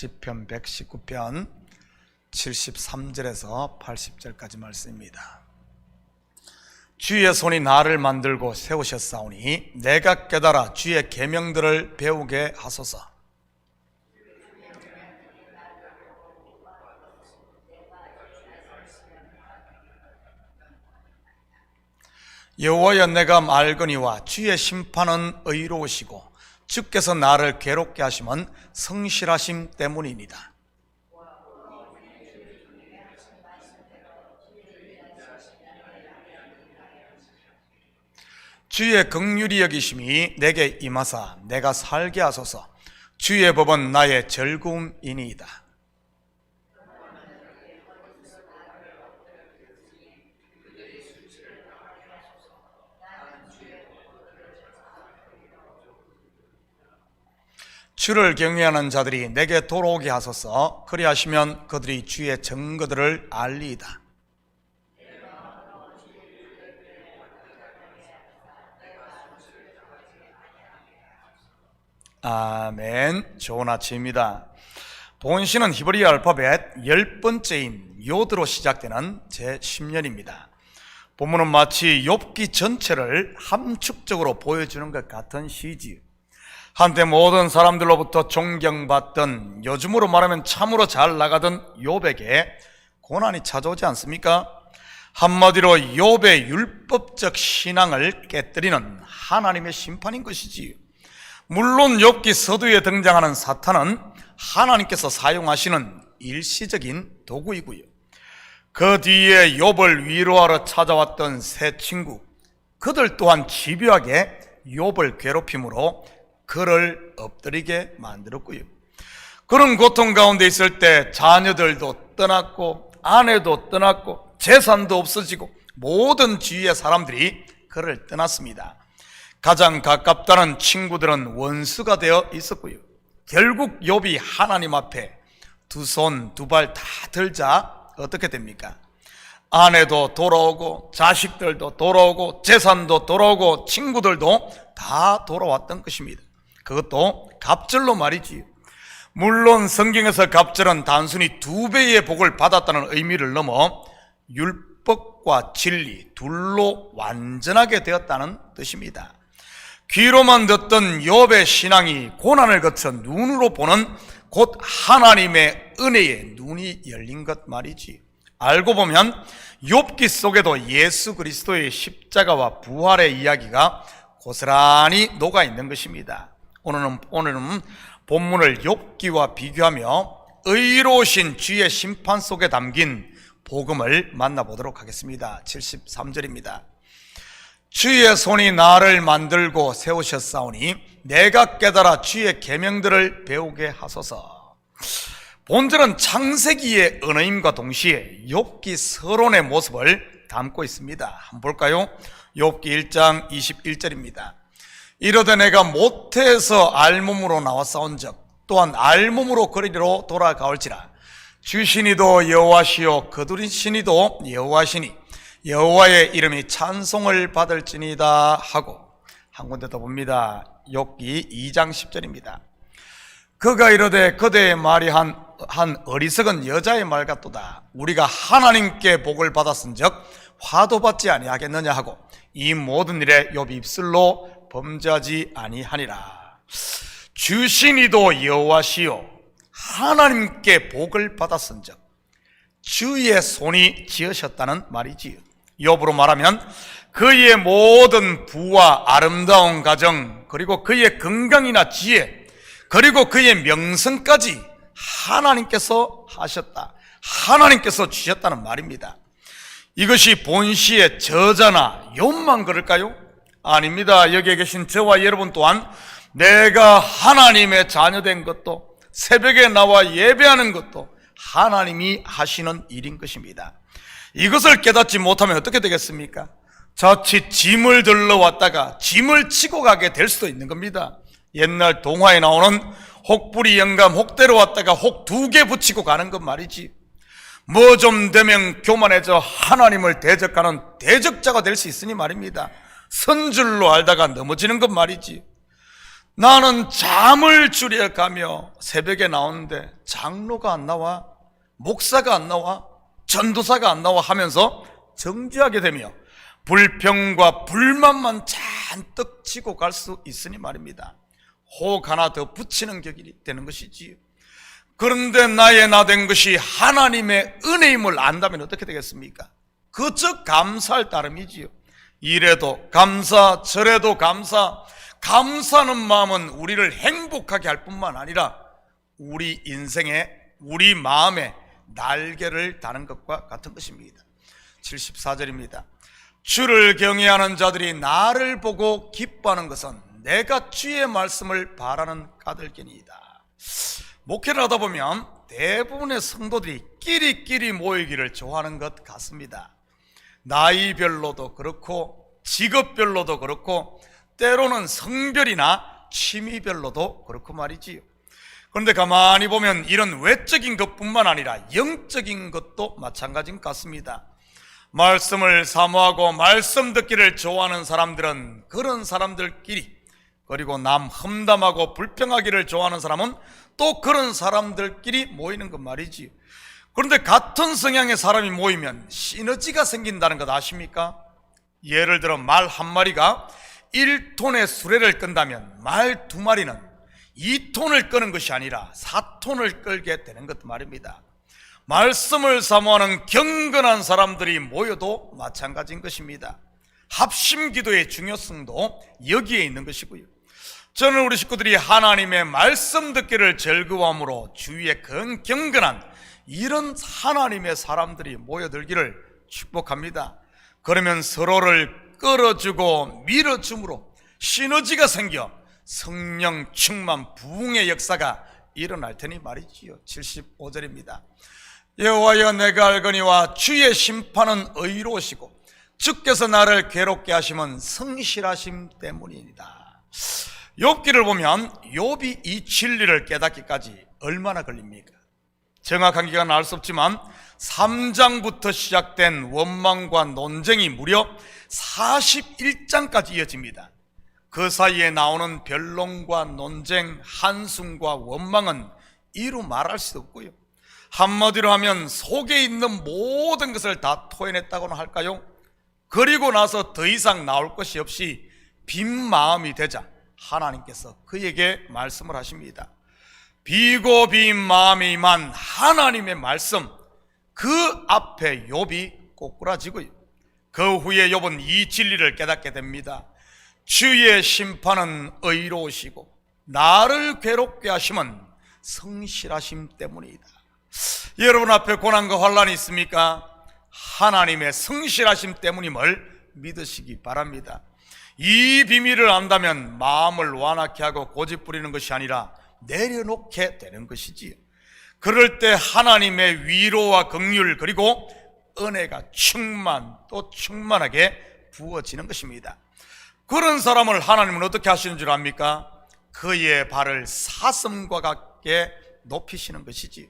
시편 119편 73절에서 80절까지 말씀입니다. 주의 손이 나를 만들고 세우셨사오니 내가 깨달아 주의 계명들을 배우게 하소서. 여호와여 내가 말거니와 주의 심판은 의로우시고 주께서 나를 괴롭게 하심은 성실하심 때문이니다. 주의 긍휼히 여기심이 내게 임하사 내가 살게 하소서. 주의 법은 나의 즐거움이니이다. 주를 경외하는 자들이 내게 돌아오게 하소서. 그리하시면 그들이 주의 증거들을 알리이다. 아멘. 좋은 아침입니다. 본시는 히브리 알파벳 열 번째인 요드로 시작되는 제 10년입니다. 본문은 마치 욥기 전체를 함축적으로 보여주는 것 같은 시지. 한때 모든 사람들로부터 존경받던 요즘으로 말하면 참으로 잘 나가던 욥에게 고난이 찾아오지 않습니까? 한마디로 욥의 율법적 신앙을 깨뜨리는 하나님의 심판인 것이지요. 물론 욥기 서두에 등장하는 사탄은 하나님께서 사용하시는 일시적인 도구이고요. 그 뒤에 욥을 위로하러 찾아왔던 세 친구, 그들 또한 집요하게 욥을 괴롭힘으로 그를 엎드리게 만들었고요. 그런 고통 가운데 있을 때 자녀들도 떠났고 아내도 떠났고 재산도 없어지고 모든 주위의 사람들이 그를 떠났습니다. 가장 가깝다는 친구들은 원수가 되어 있었고요. 결국 욥이 하나님 앞에 두 손 두 발 다 들자 어떻게 됩니까? 아내도 돌아오고 자식들도 돌아오고 재산도 돌아오고 친구들도 다 돌아왔던 것입니다. 그것도 갑절로 말이지요. 물론 성경에서 갑절은 단순히 두 배의 복을 받았다는 의미를 넘어 율법과 진리 둘로 완전하게 되었다는 뜻입니다. 귀로만 듣던 욥의 신앙이 고난을 거쳐 눈으로 보는 곧 하나님의 은혜에 눈이 열린 것 말이지. 알고 보면 욥기 속에도 예수 그리스도의 십자가와 부활의 이야기가 고스란히 녹아 있는 것입니다. 오늘은 오늘은 본문을 욥기와 비교하며 의로우신 주의 심판 속에 담긴 복음을 만나보도록 하겠습니다. 73절입니다. 주의 손이 나를 만들고 세우셨사오니 내가 깨달아 주의 계명들을 배우게 하소서. 본절은 창세기의 은혜임과 동시에 욥기 서론의 모습을 담고 있습니다. 한번 볼까요? 욥기 1장 21절입니다. 이러되 내가 모태에서 알몸으로 나와 싸운 적 또한 알몸으로 거리로 돌아가올지라 주신이도 여호와시요 그들인 신이도 여호와시니 여호와의 이름이 찬송을 받을지니다 하고 한 군데 더 봅니다. 욥기 2장 10절입니다. 그가 이르되 그대의 말이 한, 한 어리석은 여자의 말 같도다. 우리가 하나님께 복을 받았은즉 화도 받지 아니하겠느냐 하고 이 모든 일에 욥 입술로 범죄하지 아니하니라. 주신이도 여호와시요 하나님께 복을 받았은즉 주의 손이 지으셨다는 말이지요. 욥으로 말하면 그의 모든 부와 아름다운 가정 그리고 그의 건강이나 지혜 그리고 그의 명성까지 하나님께서 하셨다. 하나님께서 주셨다는 말입니다. 이것이 본시의 저자나 욥만 그럴까요? 아닙니다. 여기에 계신 저와 여러분 또한 내가 하나님의 자녀된 것도 새벽에 나와 예배하는 것도 하나님이 하시는 일인 것입니다. 이것을 깨닫지 못하면 어떻게 되겠습니까? 자칫 짐을 들러 왔다가 짐을 치고 가게 될 수도 있는 겁니다. 옛날 동화에 나오는 혹부리 영감 혹대로 왔다가 혹 두 개 붙이고 가는 것 말이지. 뭐 좀 되면 교만해져 하나님을 대적하는 대적자가 될 수 있으니 말입니다. 선 줄로 알다가 넘어지는 것 말이지. 나는 잠을 줄여가며 새벽에 나오는데 장로가 안 나와, 목사가 안 나와, 전도사가 안 나와 하면서 정지하게 되며 불평과 불만만 잔뜩 지고 갈 수 있으니 말입니다. 혹 하나 더 붙이는 격이 되는 것이지요. 그런데 나의 나 된 것이 하나님의 은혜임을 안다면 어떻게 되겠습니까? 그저 감사할 따름이지요. 이래도 감사, 저래도 감사, 감사하는 마음은 우리를 행복하게 할 뿐만 아니라 우리 인생에, 우리 마음에 날개를 다는 것과 같은 것입니다. 74절입니다. 주를 경외하는 자들이 나를 보고 기뻐하는 것은 내가 주의 말씀을 바라는 까닭이니이다. 목회를 하다 보면 대부분의 성도들이 끼리끼리 모이기를 좋아하는 것 같습니다. 나이별로도 그렇고 직업별로도 그렇고 때로는 성별이나 취미별로도 그렇고 말이지요. 그런데 가만히 보면 이런 외적인 것뿐만 아니라 영적인 것도 마찬가지인 것 같습니다. 말씀을 사모하고 말씀 듣기를 좋아하는 사람들은 그런 사람들끼리 그리고 남 험담하고 불평하기를 좋아하는 사람은 또 그런 사람들끼리 모이는 것 말이지요. 그런데 같은 성향의 사람이 모이면 시너지가 생긴다는 것 아십니까? 예를 들어 말 한 마리가 1톤의 수레를 끈다면 말 두 마리는 2톤을 끄는 것이 아니라 4톤을 끌게 되는 것 말입니다. 말씀을 사모하는 경건한 사람들이 모여도 마찬가지인 것입니다. 합심 기도의 중요성도 여기에 있는 것이고요. 저는 우리 식구들이 하나님의 말씀 듣기를 즐거워함으로 주위에 건 경건한 이런 하나님의 사람들이 모여들기를 축복합니다. 그러면 서로를 끌어주고 밀어줌으로 시너지가 생겨 성령 충만 부흥의 역사가 일어날 테니 말이지요. 75절입니다. 여호와여 내가 알거니와 주의 심판은 의로우시고 주께서 나를 괴롭게 하심은 성실하심 때문이니다. 욥기를 보면 욥이 이 진리를 깨닫기까지 얼마나 걸립니까? 정확한 기간은 알 수 없지만 3장부터 시작된 원망과 논쟁이 무려 41장까지 이어집니다. 그 사이에 나오는 변론과 논쟁, 한숨과 원망은 이루 말할 수 없고요. 한마디로 하면 속에 있는 모든 것을 다 토해냈다고는 할까요? 그리고 나서 더 이상 나올 것이 없이 빈 마음이 되자 하나님께서 그에게 말씀을 하십니다. 비고 빈 마음이 만 하나님의 말씀 그 앞에 욥이 꼬꾸라지고요. 그 후에 욥은 이 진리를 깨닫게 됩니다. 주의 심판은 의로우시고 나를 괴롭게 하심은 성실하심 때문이다. 여러분 앞에 고난과 환란이 있습니까? 하나님의 성실하심 때문임을 믿으시기 바랍니다. 이 비밀을 안다면 마음을 완악케 하고 고집 부리는 것이 아니라 내려놓게 되는 것이지요. 그럴 때 하나님의 위로와 긍휼 그리고 은혜가 충만 또 충만하게 부어지는 것입니다. 그런 사람을 하나님은 어떻게 하시는 줄 압니까? 그의 발을 사슴과 같게 높이시는 것이지.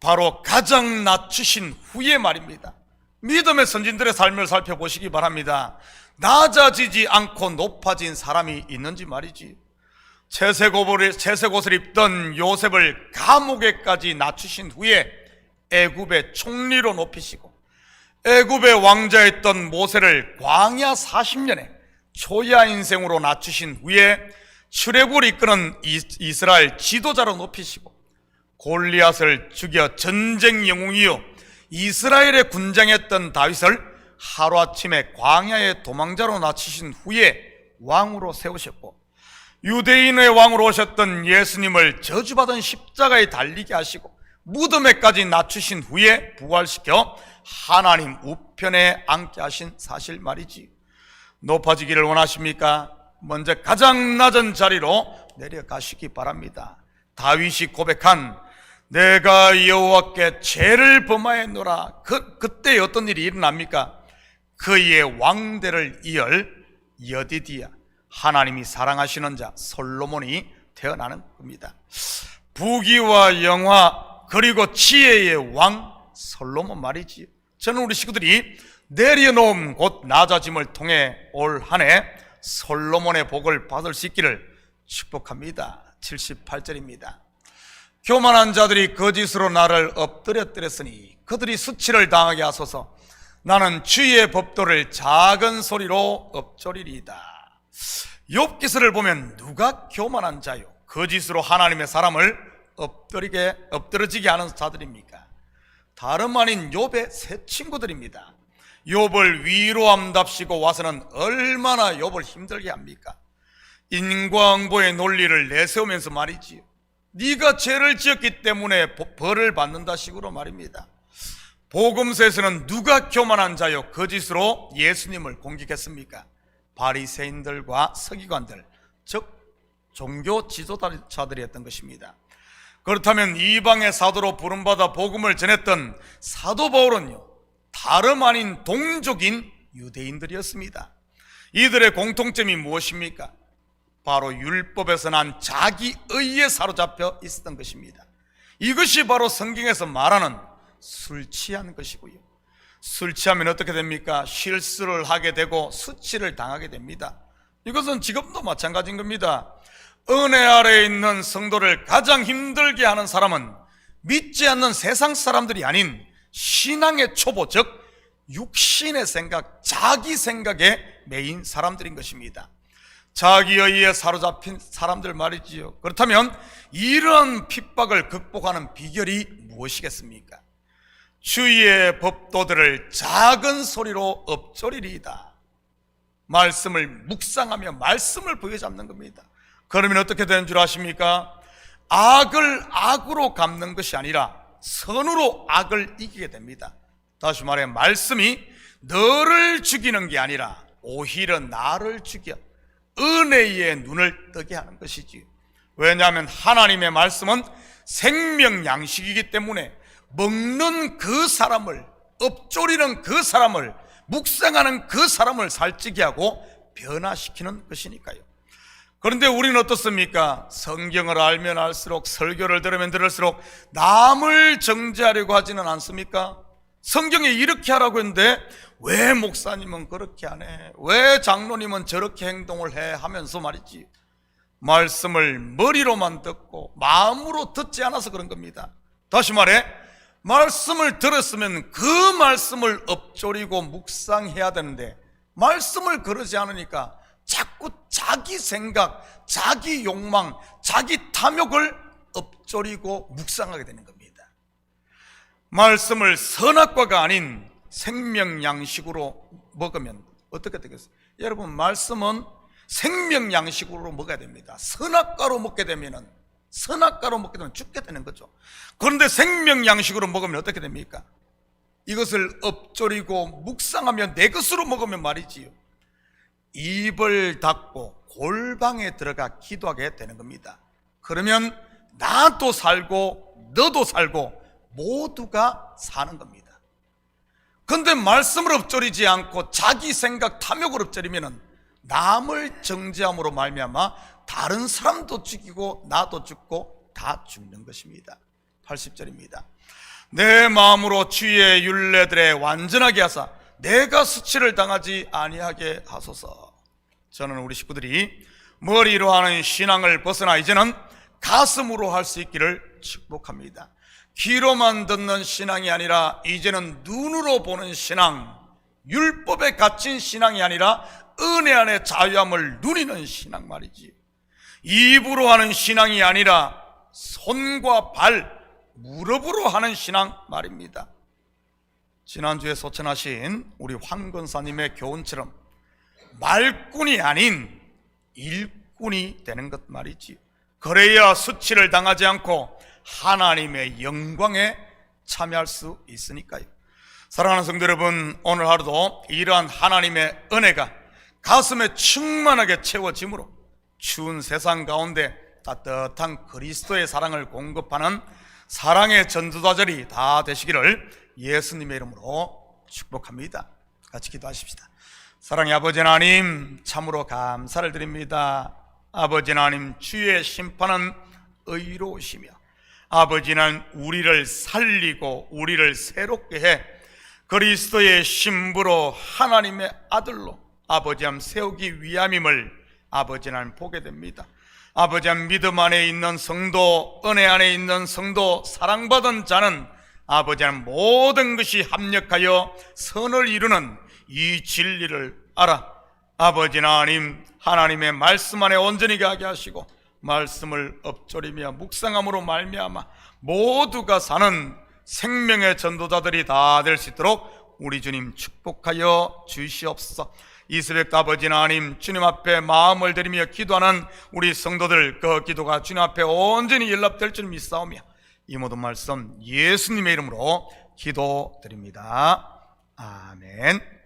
바로 가장 낮추신 후에 말입니다. 믿음의 선진들의 삶을 살펴보시기 바랍니다. 낮아지지 않고 높아진 사람이 있는지 말이지. 채색 옷을, 채색 옷을 입던 요셉을 감옥에까지 낮추신 후에 애굽의 총리로 높이시고 애굽의 왕자였던 모세를 광야 40년에 초야 인생으로 낮추신 후에 출애굽을 이끄는 이스라엘 지도자로 높이시고 골리앗을 죽여 전쟁 영웅이요 이스라엘의 군장했던 다윗을 하루아침에 광야의 도망자로 낮추신 후에 왕으로 세우셨고 유대인의 왕으로 오셨던 예수님을 저주받은 십자가에 달리게 하시고 무덤에까지 낮추신 후에 부활시켜 하나님 우편에 앉게 하신 사실 말이지 높아지기를 원하십니까? 먼저 가장 낮은 자리로 내려가시기 바랍니다 다윗이 고백한 내가 여호와께 죄를 범하였노라 그, 그때 어떤 일이 일어납니까? 그의 왕대를 이을 여디디야 하나님이 사랑하시는 자 솔로몬이 태어나는 겁니다. 부귀와 영화 그리고 지혜의 왕 솔로몬 말이지. 저는 우리 식구들이 내려놓음 곧 낮아짐을 통해 올 한해 솔로몬의 복을 받을 수 있기를 축복합니다. 78절입니다. 교만한 자들이 거짓으로 나를 엎드려뜨렸으니 그들이 수치를 당하게 하소서 나는 주의 법도를 작은 소리로 엎조리리이다. 욥기서를 보면 누가 교만한 자요 거짓으로 하나님의 사람을 엎드리게 엎드러지게 하는 자들입니까? 다름 아닌 욥의 새 친구들입니다. 욥을 위로함답시고 와서는 얼마나 욥을 힘들게 합니까? 인과응보의 논리를 내세우면서 말이지요. 네가 죄를 지었기 때문에 보- 벌을 받는다 식으로 말입니다. 복음서에서는 누가 교만한 자요 거짓으로 예수님을 공격했습니까? 바리새인들과 서기관들, 즉 종교 지도자들이었던 것입니다. 그렇다면 이방의 사도로 부름받아 복음을 전했던 사도 바울은요 다름 아닌 동족인 유대인들이었습니다. 이들의 공통점이 무엇입니까? 바로 율법에서 난 자기 의에 사로잡혀 있었던 것입니다. 이것이 바로 성경에서 말하는 술 취한 것이고요. 술 취하면 어떻게 됩니까? 실수를 하게 되고 수치를 당하게 됩니다. 이것은 지금도 마찬가지인 겁니다. 은혜 아래에 있는 성도를 가장 힘들게 하는 사람은 믿지 않는 세상 사람들이 아닌 신앙의 초보, 즉 육신의 생각, 자기 생각에 메인 사람들인 것입니다. 자기 의에 사로잡힌 사람들 말이지요. 그렇다면 이러한 핍박을 극복하는 비결이 무엇이겠습니까? 주의 법도들을 작은 소리로 엎조리리이다. 말씀을 묵상하며 말씀을 부여잡는 겁니다. 그러면 어떻게 되는 줄 아십니까? 악을 악으로 갚는 것이 아니라 선으로 악을 이기게 됩니다. 다시 말해 말씀이 너를 죽이는 게 아니라 오히려 나를 죽여 은혜의 눈을 뜨게 하는 것이지요. 왜냐하면 하나님의 말씀은 생명 양식이기 때문에 먹는 그 사람을 엎조리는 그 사람을 묵상하는 그 사람을 살찌게 하고 변화시키는 것이니까요. 그런데 우리는 어떻습니까? 성경을 알면 알수록 설교를 들으면 들을수록 남을 정죄하려고 하지는 않습니까? 성경에 이렇게 하라고 했는데 왜 목사님은 그렇게 하네? 왜 장로님은 저렇게 행동을 해? 하면서 말이지. 말씀을 머리로만 듣고 마음으로 듣지 않아서 그런 겁니다. 다시 말해 말씀을 들었으면 그 말씀을 엎조리고 묵상해야 되는데 말씀을 그러지 않으니까 자꾸 자기 생각, 자기 욕망, 자기 탐욕을 엎조리고 묵상하게 되는 겁니다. 말씀을 선악과가 아닌 생명 양식으로 먹으면 어떻게 되겠어요? 여러분 말씀은 생명 양식으로 먹어야 됩니다. 선악과로 먹게 되면은 선악과로 먹게 되면 죽게 되는 거죠. 그런데 생명 양식으로 먹으면 어떻게 됩니까? 이것을 엎조리고 묵상하며 내 것으로 먹으면 말이지요. 입을 닫고 골방에 들어가 기도하게 되는 겁니다. 그러면 나도 살고 너도 살고 모두가 사는 겁니다. 그런데 말씀을 엎조리지 않고 자기 생각 탐욕을 엎조리면은 남을 정죄함으로 말미암아 다른 사람도 죽이고 나도 죽고 다 죽는 것입니다. 80절입니다. 내 마음으로 주의 윤례들에 완전하게 하사 내가 수치를 당하지 아니하게 하소서. 저는 우리 식구들이 머리로 하는 신앙을 벗어나 이제는 가슴으로 할 수 있기를 축복합니다. 귀로만 듣는 신앙이 아니라 이제는 눈으로 보는 신앙, 율법에 갇힌 신앙이 아니라 은혜 안에 자유함을 누리는 신앙 말이지. 입으로 하는 신앙이 아니라 손과 발, 무릎으로 하는 신앙 말입니다. 지난주에 소천하신 우리 황건사님의 교훈처럼 말꾼이 아닌 일꾼이 되는 것 말이지. 그래야 수치를 당하지 않고 하나님의 영광에 참여할 수 있으니까요. 사랑하는 성도 여러분, 오늘 하루도 이러한 하나님의 은혜가 가슴에 충만하게 채워지므로 추운 세상 가운데 따뜻한 그리스도의 사랑을 공급하는 사랑의 전두다절이 다 되시기를 예수님의 이름으로 축복합니다. 같이 기도하십시다. 사랑의 아버지 하나님, 참으로 감사를 드립니다. 아버지 하나님, 주의 심판은 의로우시며, 아버지는 우리를 살리고 우리를 새롭게 해 그리스도의 신부로 하나님의 아들로 아버지 함 세우기 위함임을 아버지 하나님 보게 됩니다. 아버지 믿음 안에 있는 성도, 은혜 안에 있는 성도, 사랑받은 자는 아버지 모든 것이 합력하여 선을 이루는 이 진리를 알아. 아버지 하나님, 하나님의 말씀 안에 온전히 가게 하시고 말씀을 엎조리며 묵상함으로 말미암아 모두가 사는 생명의 전도자들이 다 될 수 있도록 우리 주님 축복하여 주시옵소서. 이 새벽 아버지 하나님 주님 앞에 마음을 들이며 기도하는 우리 성도들 그 기도가 주님 앞에 온전히 연락될 줄 믿사오며 이 모든 말씀 예수님의 이름으로 기도드립니다. 아멘.